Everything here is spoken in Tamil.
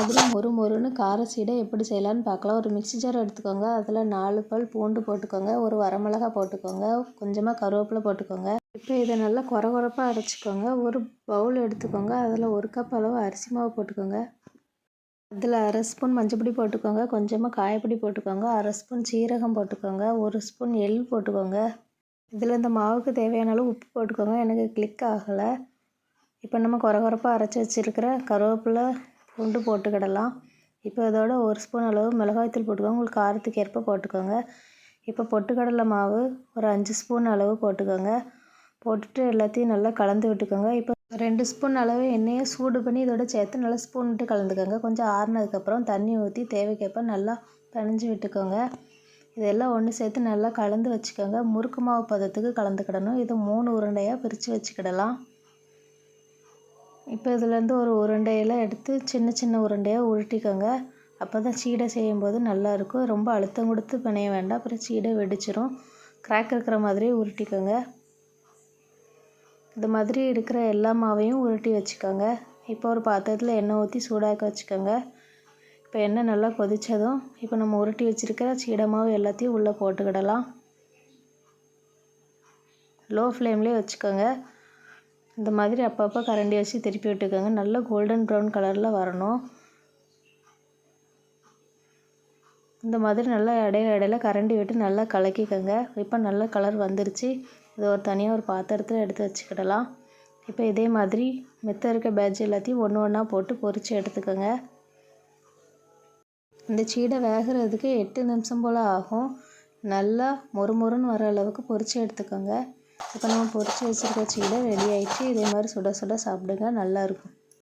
மாதிரி மொறு மொறுன்னு கார சீடை எப்படி செய்யலான்னு பார்க்கலாம். ஒரு மிக்ஸி ஜார் எடுத்துக்கோங்க. அதில் நாலு பல் பூண்டு போட்டுக்கோங்க. ஒரு வரமிளகா போட்டுக்கோங்க. கொஞ்சமாக கருவேப்பிலை போட்டுக்கோங்க. இப்போ இதை நல்லா குற குறப்பாக அரைச்சிக்கோங்க. ஒரு பவுல் எடுத்துக்கோங்க. அதில் ஒரு கப் அளவு அரிசி மாவு போட்டுக்கோங்க. அதில் அரை ஸ்பூன் மஞ்சப்பொடி போட்டுக்கோங்க. கொஞ்சமாக காயப்பொடி போட்டுக்கோங்க. அரை ஸ்பூன் சீரகம் போட்டுக்கோங்க. ஒரு ஸ்பூன் எள் போட்டுக்கோங்க. இதில் இந்த மாவுக்கு தேவையான அளவு உப்பு போட்டுக்கோங்க. எனக்கு கிளிக் ஆகலை. இப்போ நம்ம குறகுறப்பாக அரைச்சி வச்சுருக்கிற கருவேப்பிலை பூண்டு போட்டுக்கிடலாம். இப்போ இதோட ஒரு ஸ்பூன் அளவு மிளகாய்த்தூள் போட்டுக்கோங்க. உங்களுக்கு காரத்துக்கு ஏற்ப போட்டுக்கோங்க. இப்போ பொட்டுக்கடலை மாவு ஒரு அஞ்சு ஸ்பூன் அளவு போட்டுக்கோங்க. போட்டுட்டு எல்லாத்தையும் நல்லா கலந்து விட்டுக்கோங்க. இப்போ ரெண்டு ஸ்பூன் அளவு எண்ணெயை சூடு பண்ணி இதோட சேர்த்து நல்லா ஸ்பூன் விட்டு கலந்துக்கோங்க. கொஞ்சம் ஆறுனதுக்கப்புறம் தண்ணி ஊற்றி தேவைக்கேற்ப நல்லா பிணைஞ்சு விட்டுக்கோங்க. இதெல்லாம் ஒன்று சேர்த்து நல்லா கலந்து வச்சுக்கோங்க. முறுக்கு மாவு பதத்துக்கு கலந்துக்கிடணும். இது மூணு உருண்டையாக பிரித்து வச்சுக்கிடலாம். இப்போ இதுலேருந்து ஒரு உருண்டையெல்லாம் எடுத்து சின்ன சின்ன உருண்டையாக உருட்டிக்கோங்க. அப்போ தான் சீடை செய்யும்போது நல்லாயிருக்கும். ரொம்ப அழுத்தம் கொடுத்து பிணைய வேண்டாம். அப்புறம் சீடை வெடிச்சிரும். கிராக் இருக்கிற மாதிரியே உருட்டிக்கோங்க. இது மாதிரி இருக்கிற எல்லா மாவையும் உருட்டி வச்சுக்கோங்க. இப்போ ஒரு பாத்திரத்தில் எண்ணெய் ஊற்றி சூடாக்க வச்சுக்கோங்க. இப்போ எண்ணெய் நல்லா கொதித்ததும் இப்போ நம்ம உருட்டி வச்சுருக்கிற சீடை மாவு எல்லாத்தையும் உள்ளே போட்டுக்கிடலாம். லோ ஃப்ளேம்லேயே வச்சுக்கோங்க. இந்த மாதிரி அப்பப்போ கரண்டி வச்சு திருப்பி விட்டுக்கோங்க. நல்லா கோல்டன் ப்ரௌன் கலரில் வரணும். இந்த மாதிரி நல்லா இடையில இடையில கரண்டி விட்டு நல்லா கலக்கிக்கோங்க. இப்போ நல்ல கலர் வந்துருச்சு. இதை ஒரு தனியாக ஒரு பாத்திரத்தில் எடுத்து வச்சுக்கிடலாம். இப்போ இதே மாதிரி மெத்த இருக்க பேட்ச் எல்லாத்தையும் ஒன்று ஒன்றா போட்டு பொறிச்சு எடுத்துக்கோங்க. இந்த சீடை வேகிறதுக்கு எட்டு நிமிஷம் போல் ஆகும். நல்லா மொறு மொறுன்னு வர அளவுக்கு பொறிச்சு எடுத்துக்கோங்க. இப்போ நம்ம பொரித்து வச்சுருக்க சீடை ரெடி ஆகிடுச்சி இதே மாதிரி சுட சுட சாப்பிடுங்க. நல்லாயிருக்கும்